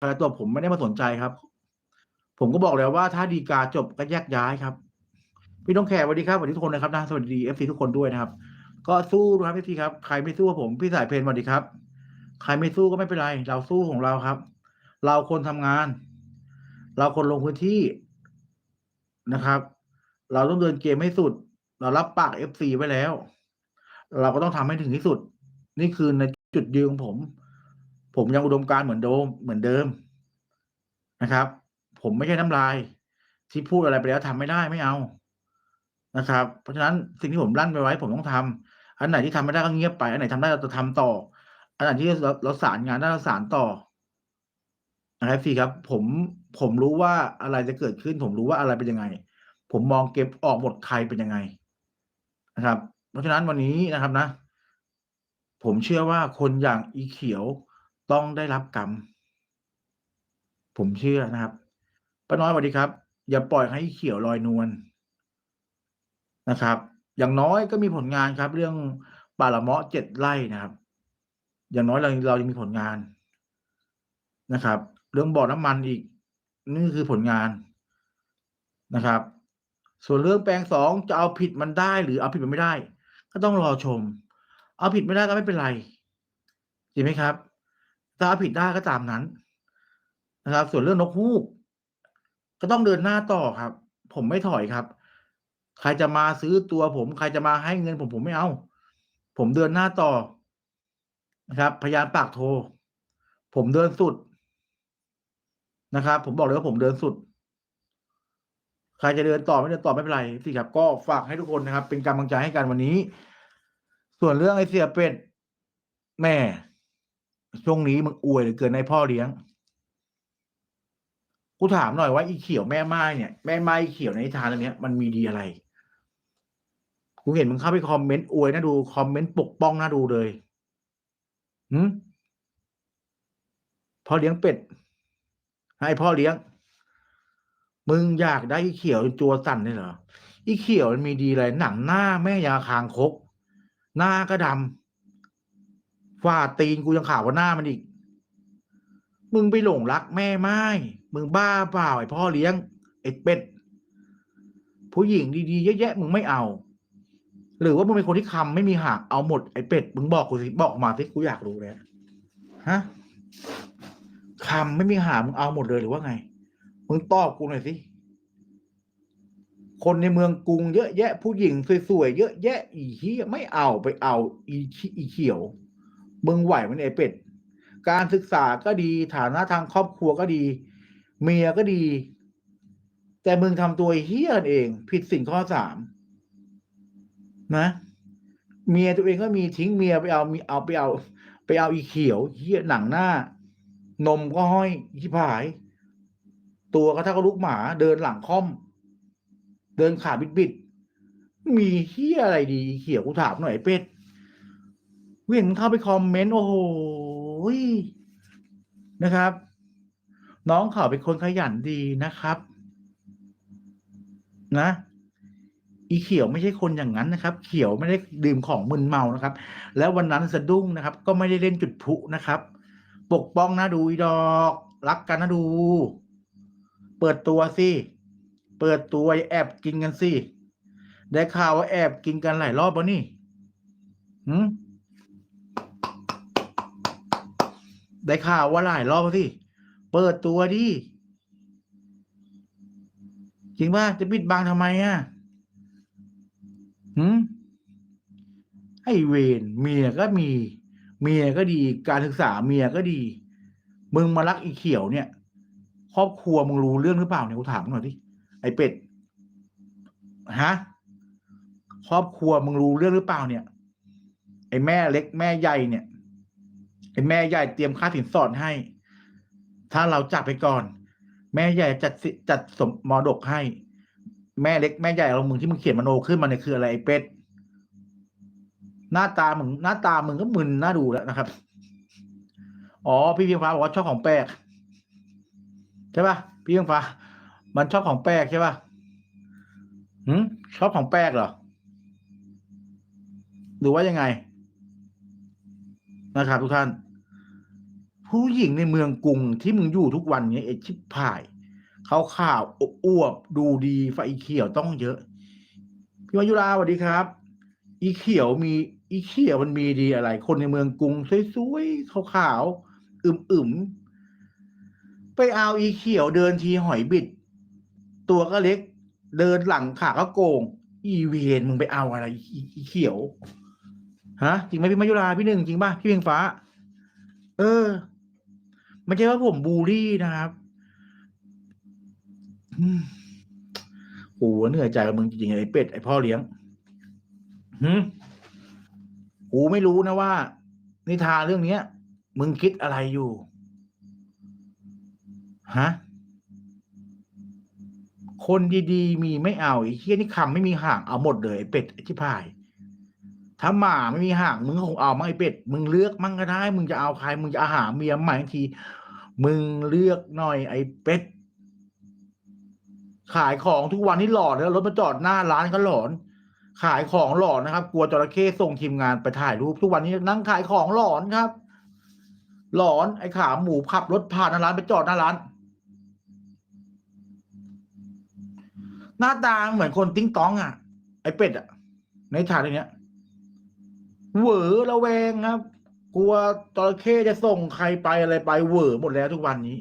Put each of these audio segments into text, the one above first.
ต่ตัวผมไม่ได้มาสนใจครับ ผมก็บอกแล้วว่าถ้าดีกาจบก็แยกย้ายครับ พี่น้องแขกสวัสดีครับสวัสดีทุกคนนะครับนะสวัสดีเอฟซีทุกคนด้วยนะครับ ก็สู้นะครับพี่ทีครับใครไม่สู้กับผมพี่สายเพนสวัสดีครับใครไม่สู้ก็ไม่เป็นไร เราสู้ของเราครับ เราคนทำงาน เราคนลงพื้นที่นะครับ เราต้องเดินเกมให้สุด เรารับปากเอฟซีไว้แล้ว เราก็ต้องทำให้ถึงที่สุด นี่คือในจุดยืนของผม ผมยังอุดมการเหมือนเดิมเหมือนเดิมนะครับ ผมไม่ใช่น้ำลาย ที่พูดอะไรไปแล้วทำไม่ได้ไม่เอานะครับ เพราะฉะนั้นสิ่งที่ผมลั่นไปไว้ ผมต้องทำอันไหนที่ทำไม่ได้ก็เงียบไป อันไหนทำได้เราจะทำต่อ อันไหนที่เราเราสารงานได้เราสารต่อนะครับพี่ครับผมผมรู้ว่าอะไรจะเกิดขึ้น ผมรู้ว่าอะไรเป็นยังไง ผมมองเก็บออกหมดใครเป็นยังไงนะครับ เพราะฉะนั้นวันนี้นะครับนะ ผมเชื่อว่าคนอย่างอีเขียว ต้องได้รับกรรม ผมเชื่อนะครับป้าน้อยสวัสดีครับ อย่าปล่อยให้เขียวลอยนวลนะครับ อย่างน้อยก็มีผลงานครับ เรื่องป่าละเมาะเจ็ดไร่นะครับ อย่างน้อยเราเรายังมีผลงานนะครับ เรื่องบ่อน้ำมันอีกนี่คือผลงานนะครับ ส่วนเรื่องแปลงสองจะเอาผิดมันได้ หรือเอาผิดมันไม่ได้ ก็ต้องรอชม เอาผิดไม่ได้ก็ไม่เป็นไรจริงไหมครับ ถ้าผิดได้ก็ตามนั้นนะครับ ส่วนเรื่องนกฮูก ก็ต้องเดินหน้าต่อครับ ผมไม่ถอยครับ ใครจะมาซื้อตัวผม ใครจะมาให้เงินผมผมไม่เอา ผมเดินหน้าต่อนะครับ พยานปากโทรผมเดินสุดนะครับ ผมบอกเลยว่าผมเดินสุด ใครจะเดินต่อไม่เดินต่อไม่เป็นไรสิครับ ก็ฝากให้ทุกคนนะครับ เป็นกำลังใจให้กันวันนี้ ส่วนเรื่องไอเสียเป็ดแม่ ช่วงนี้มึงอวยเหลือเกินในพ่อเลี้ยง กูถามหน่อยว่าอีเขียวแม่ไม้เนี่ยแม่ไม้เขียวในนิทานเรื่องนี้ยมันมีดีอะไรกูเห็นมึงเข้าไปคอมเมนต์อวยนะดูคอมเมนต์ปกป้องนะดูเลยหืมพ่อเลี้ยงเป็ด ให้พ่อเลี้ยง มึงอยากได้อีเขียวจนตัวสั่นเลยเหรออีเขียวมันมีดีอะไรหนังหน้าแม่ยาคางคก หน้าก็ดำ ฝ้าตีนกูยังข่าวว่าหน้ามันอีก มึงไปหลงรักแม่ไม้มึงบ้าเปล่าไอ้พ่อเลี้ยงไอ้เป็ดผู้หญิงดีๆเยอะแยะมึงไม่เอา หรือว่ามึงเป็นคนที่คำไม่มีหางเอาหมดไอ้เป็ดมึงบอกกูสิบอกมาสิกูอยากรู้แล้วฮะคำไม่มีหามึงเอาหมดเลยหรือว่าไง มึงตอบกูหน่อยสิ คนในเมืองกรุงเยอะแยะผู้หญิงสวยๆเยอะแยะอีเหี้ยไม่เอาไปเอาอีอีเขียว มึงไหวมันไอเป็ด การศึกษาก็ดีฐานะทางครอบครัวก็ดี เมียก็ดี แต่มึงทำตัวเฮี้ยนเอง ผิดสิ่งข้อสามนะเมียตัวเองก็มีทิ้งเมียไปเอามีเอาไปเอา ไปเอาอีเขียวเฮี้ยหนังหน้า นมก็ห้อยที่ผาย ตัวก็เท่ากับลูกหมาเดินหลังค่อม เดินขาบิดบิดๆมีเฮี้ยอะไรดี เขียวกูถามหน่อยเป็ด เห็นเข้าไปคอมเมนต์โอ้โหนะครับ น้องเขาเป็นคนขยันดีนะครับ นะอีเขียวไม่ใช่คนอย่างนั้นนะครับ เขียวไม่ได้ดื่มของมึนเมานะครับ แล้ววันนั้นสะดุ้งนะครับ ก็ไม่ได้เล่นจุดพลุนะครับ ปกป้องนะดูอีดอก รักกันนะดู เปิดตัวสิเปิดตัวแอบกินกันสิได้ข่าวว่าแอบกินกันหลายรอบแล้วนี่หืม ได้ข่าวว่าหลายรอบแล้วสิ เปิดตัวดิ จริงป่ะจะปิดบังทำไมอะหืมไอเวนเมียก็มี เมียก็ดี การศึกษาเมียก็ดี มึงมารักอีเขียวเนี่ย ครอบครัวมึงรู้เรื่องหรือเปล่าเนี่ยกูถามหน่อยดิไอเป็ดฮะครอบครัวมึงรู้เรื่องหรือเปล่าเนี่ย ไอแม่เล็กแม่ใหญ่เนี่ย ไอ้แม่ใหญ่เตรียมค่าสินสอดให้ ถ้าเราจับไปก่อน แม่ใหญ่จัดจัดสมมรดกให้ แม่เล็กแม่ใหญ่เรามึงที่มึงเขียนมโนขึ้นมาเนี่ยคืออะไรไอ้เป็ดหน้าตามึงหน้าตามึงก็มึนน่าดูแล้วนะครับ อ๋อ พี่เพียงฟ้าบอกว่าชอบของแปลกใช่ป่ะพี่เพียงฟ้า มันชอบของแปลกใช่ป่ะหืมชอบของแปลกเหรอหรือว่ายังไง นะครับทุกท่าน ผู้หญิงในเมืองกรุงที่มึงอยู่ทุกวันเนี้ยไอ้ชิบพายเขาข่าวๆอวบดูดีไฟเขียวต้องเยอะ พี่มายุราสวัสดีครับ อีเขียวมีอีเขียวมันมีดีอะไร คนในเมืองกรุงสวยๆขาวๆอึมๆไปเอาอีเขียวเดินทีหอยบิด ตัวก็เล็ก เดินหลังขาก็โกง อีเวนมึงไปเอาอะไร อีเขียว ฮะจริงไหมพี่มายุราพี่หนึ่งจริงป่ะพี่เพียงฟ้า เออ ไม่ใช่ว่าผมบูลลี่นะครับโอ้เหนื่อยใจกับมึงจริงๆไอ้เป็ดไอ้พ่อเลี้ยงหืมกูไม่รู้นะว่า นิทานเรื่องเนี้ย มึงคิดอะไรอยู่ฮะคนดีๆมีไม่เอาไอ้เคี้ยนี่คำไม่มีห่างเอาหมดเลยไอ้เป็ดไอ้ที่พาย ถ้าหมาไม่มีห่างมึงก็คงเอามังไอเป็ดมึงเลือกมั่งก็ได้ มึงจะเอาใคร มึงจะอาหาเมียใหม่ที มึงเลือกหน่อย ไอ้เป็ดขายของทุกวันนี่หลอนแล้วรถมาจอดหน้าร้านก็หลอน ขายของหลอนนะครับ กลัวจระเข้ส่งทีมงานไปถ่ายรูปทุกวันนี้นั่งขายของหลอนครับ หลอนไอ้ขาหมูขับรถผ่านหน้าร้านไปจอดหน้าร้าน หน้าตาเหมือนคนติ้งต้องอะ ไอ้เป็ดอะ ในฉากเรื่องเนี้ย เหวอระแวงครับ กลัวจระเข้จะส่งใครไปอะไรไปเหวอหมดแล้วทุกวันนี้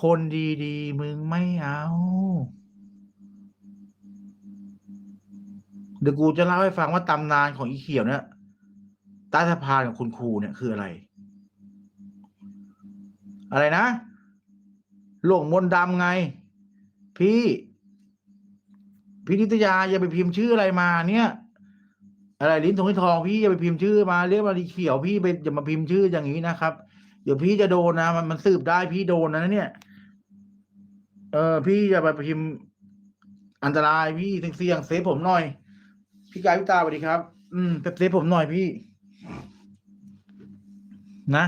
คนดีๆ มึงไม่เอาเดี๋ยวกูจะเล่าให้ฟังว่าตำนานของอีเขียวเนี่ยใต้สะพานของคุณครูเนี่ยคืออะไร อะไรนะ หลวงมนดำไง พี่ พี่นิตยาอย่าไปพิมพ์ชื่ออะไรมาเนี่ย อะไรลิ้นทองที่ทองพี่อย่าไปพิมพ์ชื่อมาเรียกมาดีเขียวพี่ไปอย่ามาพิมพ์ชื่ออย่างนี้นะครับ เดี๋ยวพี่จะโดนนะมันมันสืบได้พี่โดนนะเนี่ย เออ พี่อย่าไปพิมพ์อันตรายพี่เสี่ยงเซฟผมหน่อย พี่กายพี่ตาสวัสดีครับ อืมเซฟผมหน่อยพี่ นะ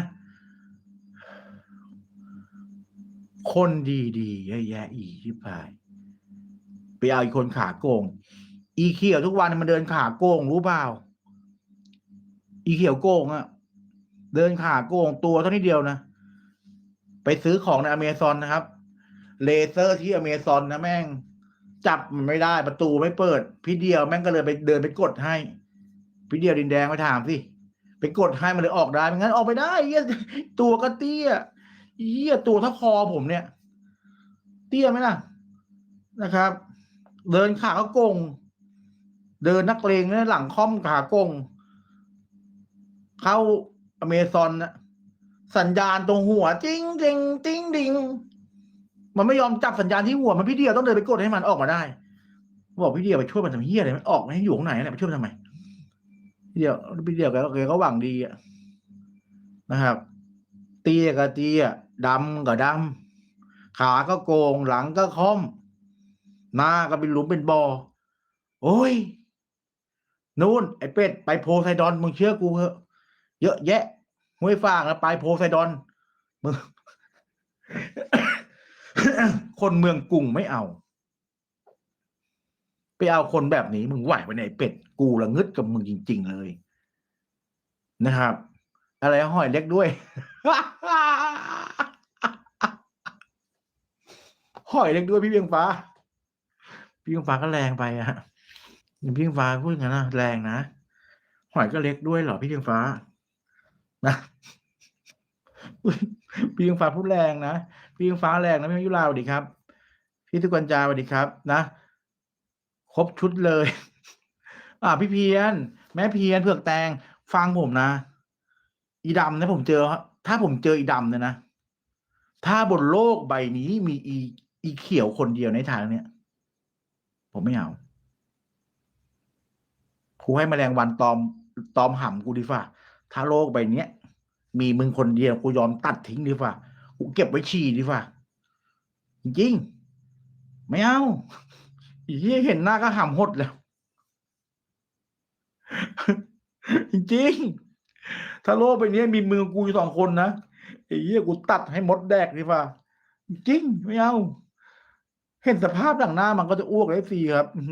คนดีๆเยอะแยะอีที่พายไปเอาอีกคนขาโกง อีเขียวทุกวันมันเดินขาโกงรู้เปล่า อีเขียวโกงอะเดินขาโกงตัวเท่านี้เดียวนะ ไปซื้อของในอเมซอนนะครับ เลเซอร์ที่อเมซอนนะแม่ง จับมันไม่ได้ประตูไม่เปิด พี่เดียวแม่งก็เลยไปเดินไปกดให้ พี่เดียวดินแดงไปถามสิไปกดให้มันเลยออกได้ไม่งั้นออกไม่ได้เหี้ยตัวก็เตี้ยเหี้ยตัวเท่าคอผมเนี่ย เตี้ยไหมล่ะนะครับ เดินขาก็โกง เดินนักเลงเนี่ยหลังค่อมขาโกง เข้าอเมซอนนะสัญญาณตรงหัวจิ้งจิงติ้งดิงมันไม่ยอมจับสัญญาณที่หัวมันพี่เดียวต้องเดินไปกดให้มันออกมาได้บอกพี่เดียวไปช่วยมันทำเฮียอะไรมันออกมาให้อยู่ข้างในนั่นแหละไปช่วยมันทำไมพี่เดียวพี่เดียวแกก็แกก็หวังดีอะนะครับเตี้ยก็เตี้ยดำก็ดำขาก็โกงหลังก็ค่อม หน้าก็เป็นหลุมเป็นบ่อโอ้ย นู่นไอ้เป็ดไปโพไซดอนมึงเชื่อกูเหอะเยอะแยะห้วยฟางแล้วไปโพไซดอนมึงคนเมืองกรุงไม่เอา ไปเอาคนแบบนี้มึงไหวไปไหนเป็ด กูละงึดกับมึงจริง ๆ เลยนะครับ อะไรหอยเล็กด้วยหอยเล็กด้วยพี่เพียงฟ้า พี่เพียงฟ้าก็แรงไปอะ พี่เพียงฟ้าพูดอย่างนั้นนะแรงนะหอยก็เล็กด้วยเหรอพี่เพียงฟ้า นะพี่เพียงฟ้าพูดแรงนะพี่เพียงฟ้าแรงนะพี่ยุราสวัสดีครับ พี่ทุกวันจาสวัสดีครับ นะครบชุดเลย อ่า พี่เพียน แม่เพียนเผือกแตง ฟังผมนะ อีดำนะผมเจอ ถ้าผมเจออีดำเนี่ยนะ ถ้าบนโลกใบนี้มีอี อีเขียวคนเดียวในทางเนี้ย ผมไม่เอา กูให้แมลงวันตอมตอมห่ำกูดีฝ่าถ้าโลกใบเนี้ย มีมึงคนเดียวกูยอมตัดทิ้งดีฝ่ากูเก็บไว้ฉี่ดีฝ่าจริงไม่เอาอีเหี้ยเห็นหน้าก็ห่ำหดแล้ว จริงถ้าโลกใบนี้มีมือกูสองคนนะไอ้เหี้ยกูตัดให้มดแดกดีฝ่าจริงไม่เอาเห็นสภาพหลังหน้ามันก็จะอ้วกเลยสิครับอื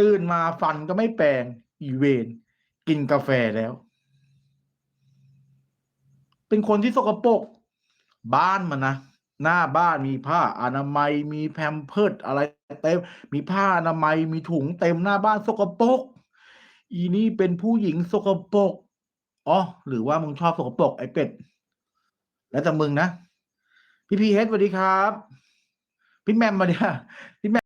ตื่นมาฟันก็ไม่แปรงอีเวนกินกาแฟแล้ว เป็นคนที่สกปรกบ้านมันนะหน้าบ้านมีผ้าอนามัยมีแพมเพิร์ดอะไรเต็มมีผ้าอนามัยมีถุงเต็มหน้าบ้านสกปรกอีนี่เป็นผู้หญิงสกปรกอ๋อหรือว่ามึงชอบสกปรกไอ้เป็ด แล้วแต่มึงนะ พี่พีเฮดสวัสดีครับ พี่แมมมาเนี่ยพี่แม